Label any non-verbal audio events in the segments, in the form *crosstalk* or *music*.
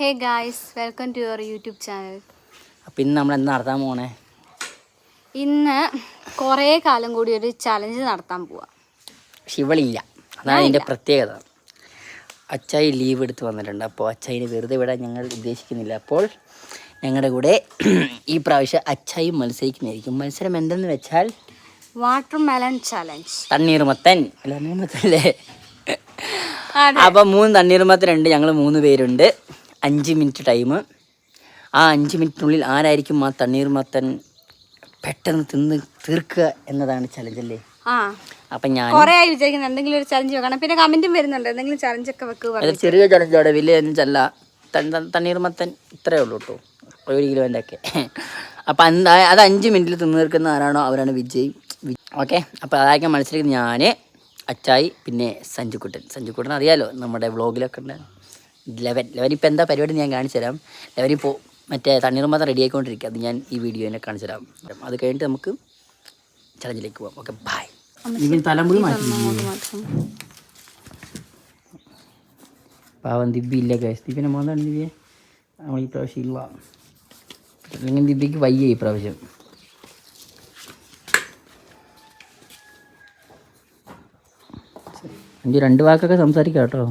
Hey guys welcome to your YouTube channel അപ്പം ഇന്ന് നമ്മൾ എന്താ നടത്താൻ പോണേ? ഇന്ന് കുറേ കാലം കൂടി ഒരു ചലഞ്ച് നടത്താൻ പോവാം. ശിവളില്ല അതാണ് അതിന്റെ പ്രത്യേകത. അച്ചായി ലീവ് എടുത്ത് വന്നിട്ടുണ്ട്. അപ്പോൾ അച്ചായിനെ വെറുതെ വിടാൻ ഞങ്ങൾ ഉദ്ദേശിക്കുന്നില്ല. അപ്പോൾ ഞങ്ങളുടെ കൂടെ ഈ പ്രാവശ്യം അച്ചായി മത്സരിക്കുന്നതായിരിക്കും മത്സരം എന്തെന്ന് വെച്ചാൽ വാട്ടർ മെലൺ ചലഞ്ച് തണ്ണീർമത്തൻ അല്ല തണ്ണീർമത്തല്ലേ അപ്പം മൂന്ന് തണ്ണീർമത്തനുണ്ട് ഞങ്ങൾ മൂന്ന് പേരുണ്ട്. അഞ്ച് മിനിറ്റ് ടൈം ആ അഞ്ച് മിനിറ്റിനുള്ളിൽ ആരായിരിക്കും ആ തണ്ണീർ മത്തൻ പെട്ടെന്ന് തിന്ന് തീർക്കുക എന്നതാണ് ചലഞ്ച് അല്ലേ? ആ. അപ്പം ഞാൻ കുറേ ആയി വിചാരിക്കുന്നത് എന്തെങ്കിലും ഒരു ചലഞ്ച് വെക്കണം. പിന്നെ കമന്റും വരുന്നുണ്ട്. എന്തെങ്കിലും ചലഞ്ച് ഒക്കെ വെക്കുക അത് ചെറിയ ചലഞ്ചോടെ വലിയ ചലഞ്ചല്ല തണ്ണീർമത്തൻ ഇത്രയേ ഉള്ളൂ കേട്ടോ. ഒരു കിലോന്റെ ഒക്കെ. അപ്പം എന്താ അത് അഞ്ച് മിനിറ്റിൽ തിന്നു തീർക്കുന്ന ആരാണോ അവരാണ് വിജയ്. ഓക്കെ. അപ്പോൾ അതായിരിക്കും മനസ്സിലാക്കി ഞാൻ അച്ചായി പിന്നെ സഞ്ജുക്കുട്ടൻ. സഞ്ജുക്കുട്ടൻ അറിയാലോ നമ്മുടെ വ്ളോഗിലൊക്കെ ഉണ്ട്. ലെവൻ. ലെവൻ ഇപ്പോൾ എന്താ പരിപാടി ഞാൻ കാണിച്ചു തരാം. ലെവൻ ഇപ്പോൾ മറ്റേ തണ്ണീർമത്തം റെഡി ആയിക്കൊണ്ടിരിക്കുക. അത് ഞാൻ ഈ വീഡിയോനെ കാണിച്ചു തരാം. അത് കഴിഞ്ഞിട്ട് നമുക്ക് ചലഞ്ചിലേക്ക് പോകാം ഓക്കെ ബൈ ഇവൻ തലമുടി മാറ്റി. പാവം ദിബി ഇല്ല ഗൈസ് ദിവ്യനെ മോന്താണ് ദിവ്യ? നമ്മൾ ഈ പ്രാവശ്യം ഇല്ല. അല്ലെങ്കിൽ ദിബിക്ക് വയ്യ ഈ പ്രാവശ്യം. എന്റെ രണ്ട് വാക്കൊക്കെ സംസാരിക്കാം കേട്ടോ.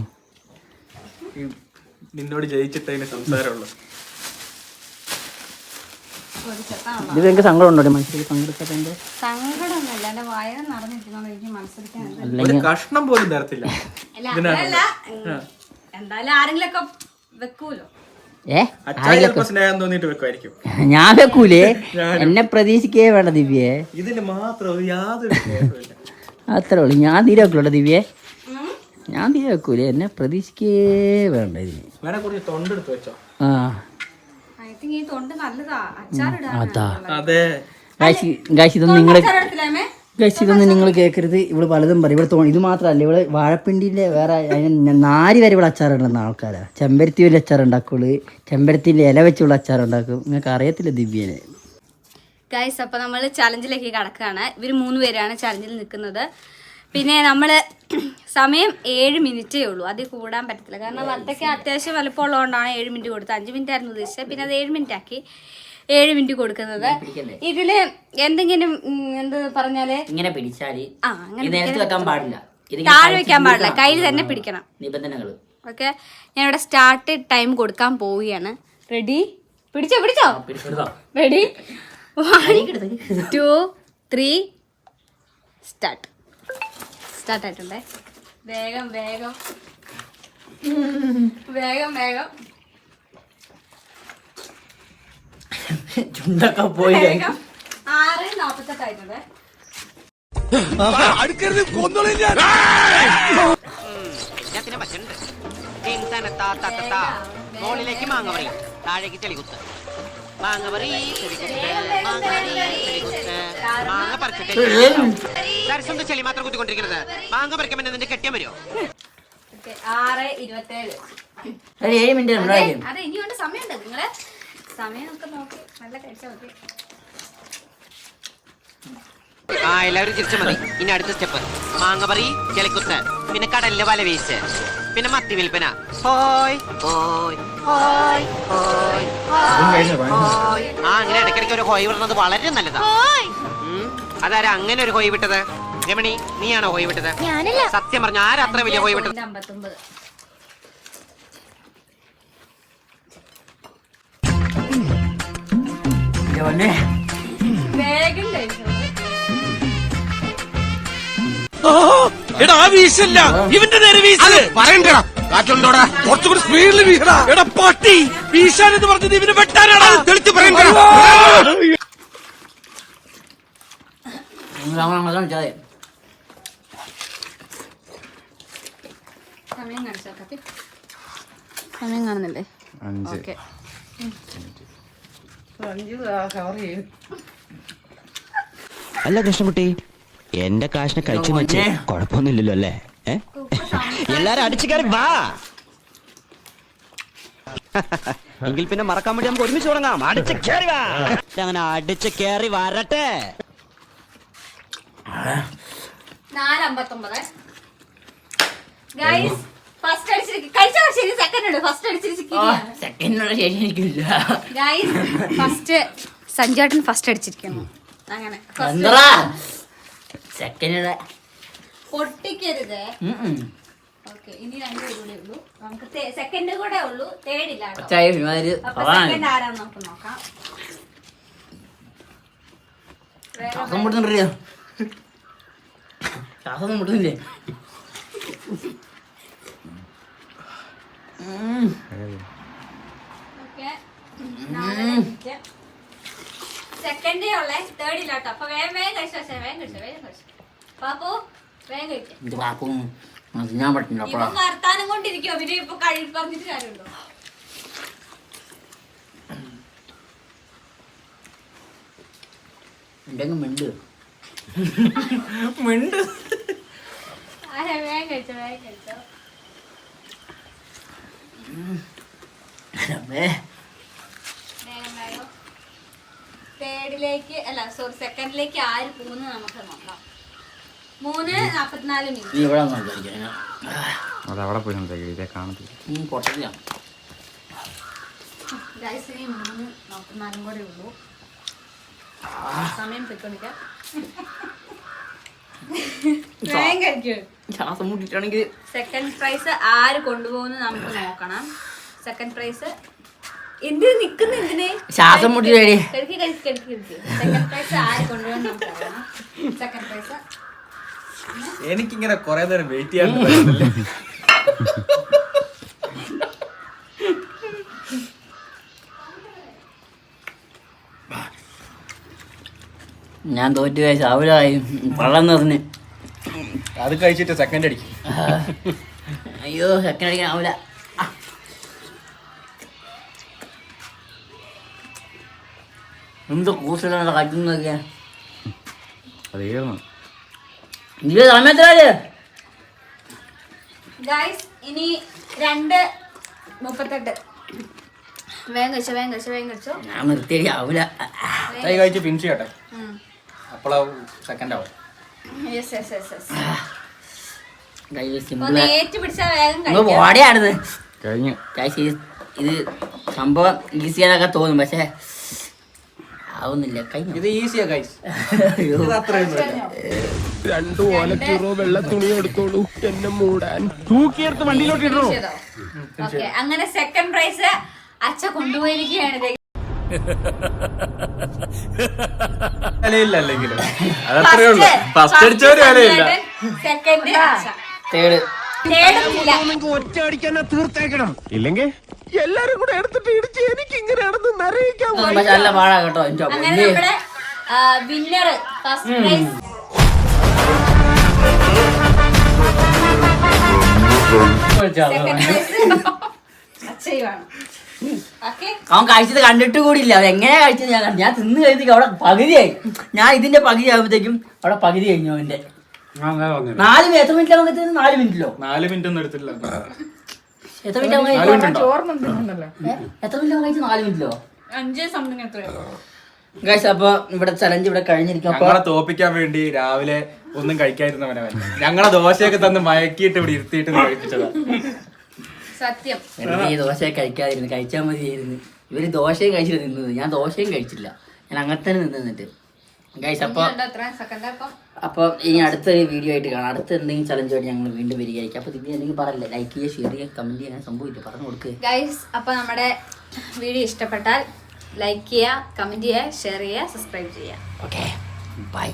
നിന്നോട് ജയിച്ചിട്ട് അതിന് സംസാരമുള്ളൂ. ഇത് എനിക്ക് സങ്കടമൊന്നുമില്ല. വയറ് എനിക്ക് മത്സരിക്കാൻ ഒരു കഷ്ണം പോലും തരത്തില്ല. അല്ല എന്തായാലും ആരെങ്കിലും ഒക്കെ വെക്കൂലോ? ഏ? ചിലപ്പോ സ്നേഹം തോന്നിട്ട് വെക്കുമായിരിക്കും. ഞാൻ വെക്കൂലേ? എന്നെ പ്രതീക്ഷിക്കേ വേണ്ട ദിവ്യേ. ഇതിന് മാത്രം യാതൊരു. അത്രേ ഉള്ളൂ. ഞാൻ തീരെ വെക്കുള്ളൂ ദിവ്യേ? ഞാൻ തീരെ വെക്കൂല എന്നെ പ്രതീക്ഷിക്കേ വേണ്ട ഇതിന് കുറച്ച് തൊണ്ടെടുത്ത് വെച്ചോ. ആ. അതാ. ഇതൊന്നും ഇതൊന്നും നിങ്ങൾ കേൾക്കരുത് ഇവൾ പലതും പറയും. ഇവിടെ ഇത് മാത്രമല്ല ഇവൾ വാഴപ്പിണ്ടിന്റെ വേറെ അതിന് നാല് വരെ ഇവിടെ അച്ചാറുണ്ടെന്ന ആൾക്കാരാ. ചെമ്പരത്തി വലിയ അച്ചാർ ഉണ്ടാക്കുള്ളു. ചെമ്പരത്തിന്റെ ഇല വെച്ചുള്ള അച്ചാർ ഉണ്ടാക്കും. നിങ്ങൾക്ക് അറിയത്തില്ല ദിവ്യനെ. ഗൈസ് അപ്പോൾ നമ്മൾ ചലഞ്ചിലേക്ക് കടക്കുകയാണ്. ഇവർ മൂന്ന് പേരാണ് ചലഞ്ചിൽ നിൽക്കുന്നത്. പിന്നെ നമ്മൾ സമയം ഏഴ് മിനിറ്റേ ഉള്ളൂ. അതിൽ കൂടാൻ പറ്റത്തില്ല. കാരണം വലത്തൊക്കെ അത്യാവശ്യം വലുപ്പമുള്ളതുകൊണ്ടാണ് ഏഴ് മിനിറ്റ് കൊടുത്തത്. അഞ്ച് മിനിറ്റ് ആയിരുന്നു ഉദ്ദേശിച്ചത്. പിന്നെ അത് ഏഴ് മിനിറ്റ് ആക്കി. ഏഴ് മിനിറ്റ് കൊടുക്കുന്നത്. ഇതിൽ എന്തെങ്കിലും എന്ത് പറഞ്ഞാൽ ഇങ്ങനെ പിടിച്ചാൽ ആ അങ്ങനെ പാടില്ല. താഴെ വെക്കാൻ പാടില്ല. കയ്യിൽ തന്നെ പിടിക്കണം. നിബന്ധനകൾ ഓക്കെ. ഞാൻ ഇവിടെ സ്റ്റാർട്ട് ടൈം കൊടുക്കാൻ പോവുകയാണ്. റെഡി? പിടിച്ചോ പിടിച്ചോ? Ready? One two three start. Start ആയിട്ടുണ്ടേ വേഗം വേഗം. *laughs* വേഗം വേഗം. ചുണ്ടൊക്കെ പോയി. വേഗം. ആറ് നാപ്പത്തെട്ടായിട്ടുണ്ട്. മുകളിലേക്ക് മാങ്ങവറി താഴേക്ക് ചെളികുത്ത് മാങ്ങവറി ചെളികുത്ത് മാങ്ങവറി ചെളികുത്ത് മാങ്ങ പറിച്ചിട്ട് ദർശന്റെ ചെളി മാത്രം കുത്തിക്കൊണ്ടിരിക്കുന്നത്? മാങ്ങ പറിക്കുമ്പോൾ നിന്റെ കെട്ടിയാൻ വരുമോ ആറ് ഇരുപത്തേഴ്. ഒരു ഏഴ് മിനിറ്റ് അതെ ഉണ്ടായിരിക്കും. അതെ ഇനിയുണ്ട് സമയമുണ്ട്. നിങ്ങൾ സമയമൊക്കെ നോക്കി. നല്ല കഴിച്ചാൽ മതി. ആ എല്ലാവരും തിരിച്ചു മതി. ഇനി അടുത്ത സ്റ്റെപ്പ്. മാങ്ങ പറി ചെളിക്കുത്ത്. പിന്നെ കടലിലെ വല വീശ് പിന്നെ മത്തി വിൽപ്പന. ഹോയ് ഹോയ് ഹോയ് ഹോയ് ഹോയ് ആ അങ്ങനെ ഇടയ്ക്കിടയ്ക്ക് ഒരു ഹോയ് വിടുന്നത് വളരെ നല്ലതാ. ഉം. അതാരാ അങ്ങനെ ഒരു ഹോയ് വിട്ടത്? രമണി നീയാണോ ഹോയ് വിട്ടത്? സത്യം പറഞ്ഞു ആരാ അത്ര വലിയ ഹോയ് വിട്ടത്? അമ്പത്തൊമ്പത് എടാ ആ വീശല്ല. ഇവന്റെ നേരെ വീശൽ പറയണ്ടടാ. കാറ്റുണ്ടോടാ. കുറച്ചുകൂടി സ്പീഡിൽ വീശടാ. എടാ പട്ടി വീശാൻ എന്ന് പറഞ്ഞത് ഇവന് വെട്ടാനാടാ തെളിച്ച് പറയണ്ടടാ. സമയം കാണുന്നില്ലേ? ഓക്കെ. അല്ല കൃഷ്ണൻകുട്ടി എന്റെ കാശിനെ കഴിച്ചു വെച്ച് കുഴപ്പമൊന്നുമില്ലല്ലോ അല്ലേ? എല്ലാരും അടിച്ചു കയറി വാ. എങ്കിൽ പിന്നെ മറക്കാൻ വേണ്ടി നമുക്ക് ഒരുമിച്ച് തുടങ്ങാം അടിച്ച് കയറി വാ. അങ്ങനെ അടിച്ച് കയറി വരട്ടെ. ഫസ്റ്റ് സഞ്ജേട്ടൻ ഫസ്റ്റ് അടിച്ചിരിക്കുന്നു. അങ്ങനെ. സെക്കൻഡിയുടെ പൊട്ടിക്കരുത്. ഓക്കെ ഇനി രണ്ട് കൂടെ ഉള്ളൂ. നമുക്ക് സെക്കൻഡ് കൂടെ ഉള്ളൂ. തേർഡ് ഇല്ല അപ്പൊ സെക്കൻഡ് ആരാന്ന് നമുക്ക് നോക്കാം. ശ്വാസം മുട്ടുന്നുണ്ടോ ശ്വാസം മുട്ടുന്നില്ലേ? ഓക്കെ. സെക്കൻഡേ ഉള്ളേ തേർഡ് ഇല്ലാട്ടോ അപ്പൊ വേഗം വേഗം കഴിച്ചു പക്ഷേ വേഗം കഴിച്ചു വേഗം കഴിച്ചു. പാപ്പു വേഗം കഴിക്കും. ഇത് വാക്കും ഞാൻ പറ്റില്ല ഇപ്പൊ അപ്പഴാ വർത്താനം കൊണ്ടിരിക്കും അവർ ഇപ്പൊ കഴി പറഞ്ഞിട്ട് കാര്യമുണ്ടോ? എന്തെങ്കിലും മിണ്ട്. മിണ്ട്. അതെ വേഗം കഴിച്ചോ വേഗം കഴിച്ചോ അമ്മേ. വേഗം വേഗം തേർഡിലേക്ക് അല്ല സോറി സെക്കൻഡിലേക്ക് ആര് പോകുന്നു നമുക്ക് നോക്കാം. മൂന്ന് നാപ്പത്തിനാല് നീ മിനിറ്റ് ഇവിടെ അവിടെ പോയി സംസാരിക്കും ഇതേ കാണത്തില്ല. പൊട്ടത്തില്ല ഗൈസ് മൂന്ന് കൂടെ ഉള്ളൂ. സമയം സെക്കൻഡ് *laughs* പ്രൈസ് ആര് കൊണ്ടുപോകുന്നു നമുക്ക് നോക്കണം. സെക്കൻഡ് പ്രൈസ് ശ്വാസം പ്രൈസ് എനിക്കിങ്ങനെ കൊറേ നേരം വെയിറ്റ് ചെയ്യാൻ ഞാൻ തോറ്റു കഴിച്ച അവരായി. വെള്ളം നിറഞ്ഞ്. അത് കഴിച്ചിട്ട് സെക്കൻഡ് അടിക്കും. അയ്യോ സെക്കൻഡ് അടിക്കാൻ ആവില്ല എന്ത് കൂസിലാണ് ഇത് ഇനി രണ്ട് മുപ്പത്തെട്ട്. വേഗം കഴിച്ചോ വേഗം കഴിച്ചോ വേഗം കഴിച്ചോ? ഞാൻ നിർത്തിയടി ആവില്ല കൈ കഴിച്ച് പിൻസ് ചെയ്യട്ടെ? അപ്പോളാവും സെക്കൻഡ് ആവും. യെസ് യെസ് യെസ് യെസ് കഴിഞ്ഞു. ഗൈസ് ഇത് സംഭവം ഈസിയാനൊക്കെ തോന്നും പക്ഷേ ആവുന്നില്ല. ഇത് ഈസിയാ അത്രയൊന്നും രണ്ടു ഓലക്കീറോ വെള്ള തുണി എടുത്തോളൂ. എന്നെ മൂടാൻ. തൂക്കിയെടുത്ത് വണ്ടിയിലോട്ട് ഇടണോ? ഓക്കെ അങ്ങനെ സെക്കൻഡ് പ്രൈസ് അച്ഛ കൊണ്ടുപോയിരിക്കുകയാണ്. ദേ. വിലയില്ല അല്ലെങ്കിലും. അതത്രേ ഉള്ളൂ. ഫസ്റ്റ് അടിച്ചവര് വിലയില്ല സെക്കൻഡ് അച്ഛ. തേട് തേടുന്നില്ല. ഒറ്റ അടിക്കാൻ തീർത്തേക്കണം. ഇല്ലെങ്കിൽ എല്ലാരും കൂടെ എടുത്തിട്ട് ഇടിച്ച് എനിക്ക് ഇങ്ങനെയാണെന്ന് നിറയിക്കാൻ പക്ഷെ നല്ല പാടാ കേട്ടോ എന്റെ അങ്ങനെ പൊന്നേ. നമ്മുടെ winner first prize second prize അച്ഛയുമാണ് okay. അവൻ കഴിച്ചത് കണ്ടിട്ട് കൂടിയില്ല. അവൻ എങ്ങനെയാ കഴിച്ചത് ഞാൻ കണ്ടു. ഞാൻ തിന്ന് കഴിഞ്ഞേക്ക് അവിടെ പകുതിയായി. ഞാൻ ഇതിന്റെ പകുതി ആകുമ്പോഴത്തേക്കും അവിടെ പകുതി കഴിഞ്ഞു അവന്റെ നാല് മിനിറ്റ് എത്ര മിനിറ്റ് നമുക്ക് എത്തുന്നത്? നാല് മിനിറ്റിലോ നാല് മിനിറ്റ് ഒന്നും എടുത്തില്ല എത്ര മിനിറ്റ് എത്ര മിനിറ്റ് കഴിച്ചു നാല് മിനിറ്റിലോ അഞ്ച് സംതിങ് എത്രയോ ഗൈസ് അപ്പൊ ഇവിടെ ചലഞ്ച് ഇവിടെ കഴിഞ്ഞിരിക്കും. ഞങ്ങളെ തോപ്പിക്കാൻ വേണ്ടി രാവിലെ ഒന്നും കഴിക്കാതിരുന്നവനവൻ ഞങ്ങളെ ദോശയൊക്കെ തന്ന് മയക്കിയിട്ട് ഇവിടെ ഇരുത്തിയിട്ട് കഴിപ്പിച്ചതാ. സത്യം. ഈ ദോശയൊക്കെ കഴിക്കാതിരുന്നു. കഴിച്ചാൽ മതിയായിരുന്നു. ഇവർ ദോശയും കഴിച്ചില്ല നിന്നത് ഞാൻ ദോശയും കഴിച്ചില്ല. ഞാൻ അങ്ങനെ തന്നെ നിന്നിട്ട്. ഗൈസ് അപ്പൊ അപ്പോൾ സെക്കൻഡ് അപ്പൊ ഇനി അടുത്തൊരു വീഡിയോ ആയിട്ട് കാണാം. അടുത്ത എന്തെങ്കിലും ചലഞ്ച് ആയിട്ട് ഞങ്ങൾ വീണ്ടും വരികയായിരിക്കും. അപ്പോൾ ഇതിന് എന്തെങ്കിലും പറയല്ലേ? ലൈക്ക് ചെയ്യുക ഷെയർ ചെയ്യുക കമന്റ് ചെയ്യാൻ സംഭവിച്ചു പറഞ്ഞു കൊടുക്കുക ഗൈസ് അപ്പോൾ നമ്മുടെ വീഡിയോ ഇഷ്ടപ്പെട്ടാൽ ലൈക്ക് ചെയ്യുക കമന്റ് ചെയ്യുക ഷെയർ ചെയ്യുക സബ്സ്ക്രൈബ് ചെയ്യുക. Okay bye